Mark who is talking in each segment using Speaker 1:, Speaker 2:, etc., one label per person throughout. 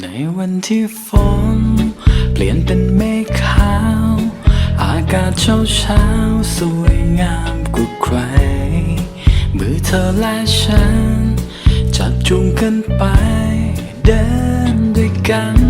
Speaker 1: ในวันที่ฝนเปลี่ยนเป็นเมฆขาว อากาศเช้าเช้าสวยงามกว่าใคร มือเธอและฉัน จับจูงกันไป เดินด้วยกัน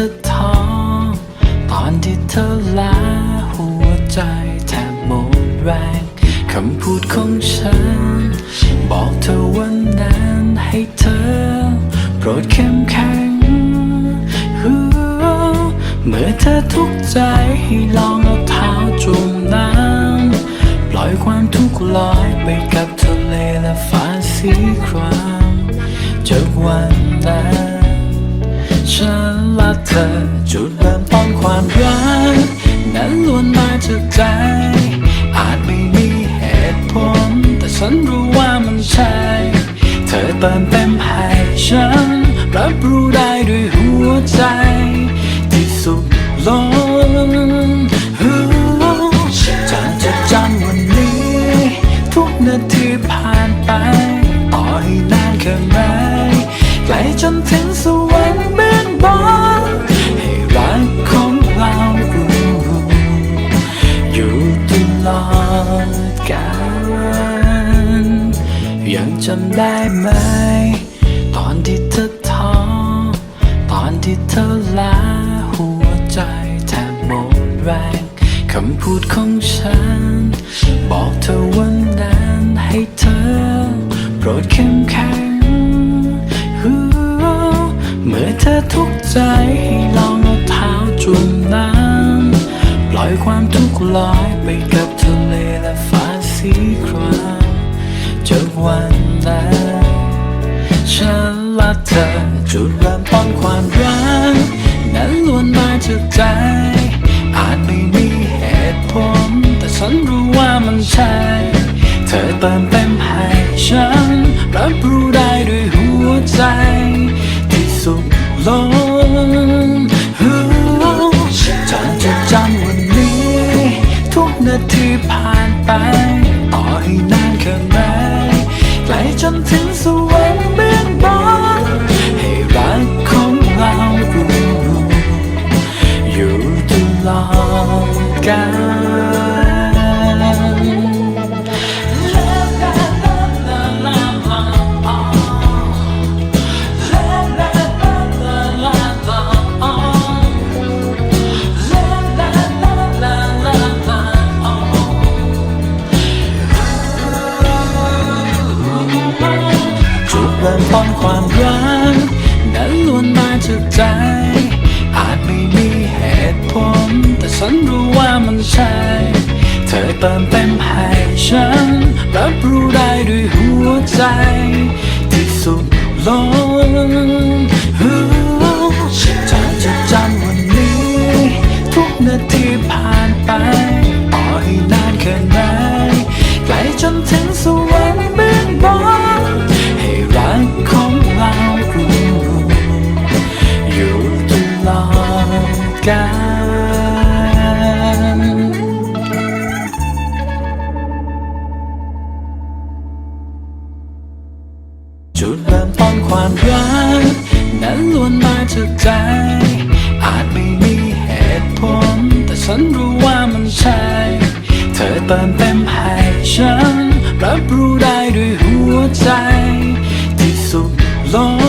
Speaker 1: ธอท้อตอนที่เธอลาหัวใจแทบหมดแรงคำพูดของฉัน บอกเธอวันนั้นให้เธอ โปรดเข้มแข็งเมื่อเธอทุกข์ใจให้ลองเอาเท้าจุ่มน้ำปล่อยความทุกข์ลอยไปกับทะเลและฟ้าสีครามจากวัน จุดเริ่มต้นความรัก นั้นล้วนมาจากใจ อาจไม่มีเหตุผล แต่ฉันรู้ว่ามันใช่ เธอเติมเต็มให้ฉัน รับรู้ได้ด้วยหัวใจ ที่สุขล้นจะจะจำวันนี้ ทุกนาทีผ่านไป ต่อให้นานแค่ไหนไกลจนถึงสว จำได้ไหม ตอนที่เธอท้อตอนที่เธอลาหัวใจแทบหมดแรงคำพูดของฉัน บอกเธอวันนั้นให้เธอ โปรดเข้มแข็งเมื่อเธอทุกข์ใจให้ลองเอาเท้าจุ่มน้ำปล่อยความทุกข์ลอยไปกับทะเลและฟ้าสีครามจากวัน นั้นฉันและเธอจุดเริ่มต้นความรักนั้นล้วนมาจากใจ อาจไม่มีเหตุผล แต่ฉันรู้ว่ามันใช่ เธอเติมเต็มให้ฉัน รับรู้ได้ด้วยหัวใจ ที่สุขล้นจะจดจำวันนี้ ทุกนาทีผ่านไป ต่อให้นานแค่ไหน ลจนถึง ไม่มีเหตุผล แต่ฉันรู้ว่ามันใช่ เธอเติมเต็มให้ฉัน รับรู้ได้ด้วยหัวใจ ที่สุขล้นจะจดจำวันนี้ ทุกนาทีผ่านไปต่อให้นานแค่ไหน กาลจุดเริ่มต้นความรักนั้นล้วนมาจากใจ อาจไม่มีเหตุผล แต่ฉันรู้ว่ามันใช่ เธอเติมเต็มให้ฉัน รับรู้ได้ด้วยหัวใจ ที่สุขล้น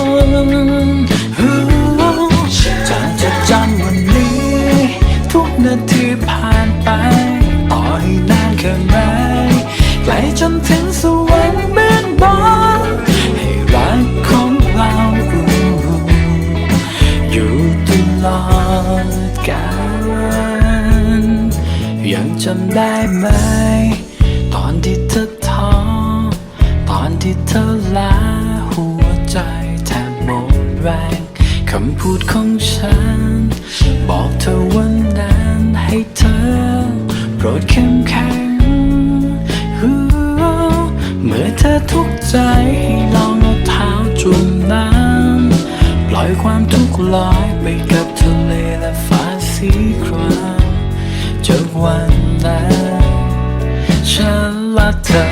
Speaker 1: นาทีผ่านไปต่อให้นานแค่ไหนไกลจนถึงสวรรค์เบื้องบนให้รักของเราอยู่ตลอดกาลยังจำได้ไหม ล่อยความทุกข์ลอยไปกับทะเลและฟ้าสีครามจากวันนั้นฉันรักเธอ